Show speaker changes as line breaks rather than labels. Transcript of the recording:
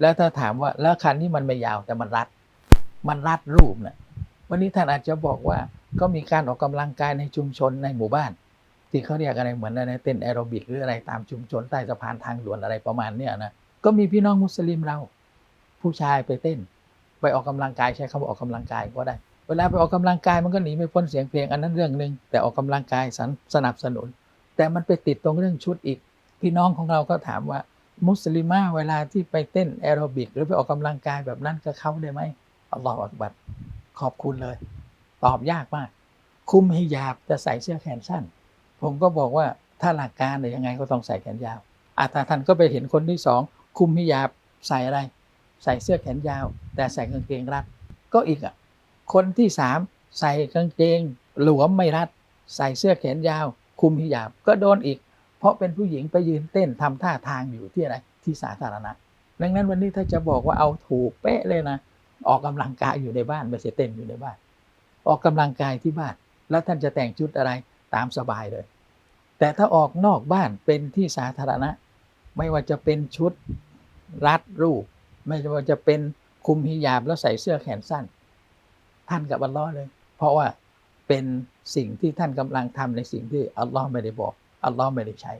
แล้วถ้าถามว่าแล้วคันนี้มันไม่ยาวแต่มันรัด มันรัดรูปเนี่ยวันนี้ท่านอาจจะบอกว่าก็มีการออกกำลังกายในชุมชนในหมู่บ้าน ที่เขาเรียกอะไรเหมือนอะไรเต้นแอโรบิกหรืออะไรตามชุมชนใต้สะพานทางด่วนอะไรประมาณเนี้ยนะก็มีพี่น้องมุสลิมเรา ผู้ชายไปเต้น ไปออกกำลังกายใช้คำว่าออกกำลังกายก็ได้ เวลาไปออกกำลังกายมันก็หนีไม่พ้นเสียงเพลงอันนั้นเรื่องหนึ่งแต่ออกกำลังกายสนสนับสนุน แต่มันไปติดตรงเรื่องชุดอีก พี่น้องของเราก็ถามว่า มุสลิมาเวลาที่ไปเต้นแอโรบิก หรือไปออกกำลังกายแบบนั้นก็เข้าได้ไหมอัลลอฮฺอักบัดขอบคุณเลย ตอบยากมาก คุมฮิญาบจะใส่เสื้อแขนสั้น ผมก็บอกว่าถ้าหลักการเนี่ยยังไงก็ต้องใส่แขนยาวอาตาท่านก็ไปเห็นคนที่สองคุมฮิญาบใส่อะไร ใส่เสื้อแขนยาว แต่ใส่กางเกงรัด ก็อีกอะคนที่สามใส่กางเกง หลวมไม่รัด ใส่เสื้อแขนยาว คุมฮิญาบก็โดนอีก เพราะเป็นผู้หญิงไปยืนเต้นทำท่าทางอยู่ที่อะไรที่สาธารณะ ดังนั้นวันนี้ถ้าจะบอกว่าเอาถูกเป๊ะเลยนะ ออกกำลังกายอยู่ในบ้านไม่ใช่เต้นอยู่ในบ้าน ออกกำลังกายที่บ้าน แล้วท่านจะแต่งชุดอะไรตามสบายเลย แต่ถ้าออกนอกบ้านเป็นที่สาธารณะ ไม่ว่าจะเป็นชุดรัดรูป ไม่ว่าจะเป็นคุมฮิญาบแล้วใส่เสื้อแขนสั้น ท่านกับอัลลอฮ์เลย เพราะว่าเป็นสิ่งที่ท่านกำลังทำในสิ่งที่อัลลอฮ์ไม่ได้บอก อัลลอฮ์ไม่ได้ใช้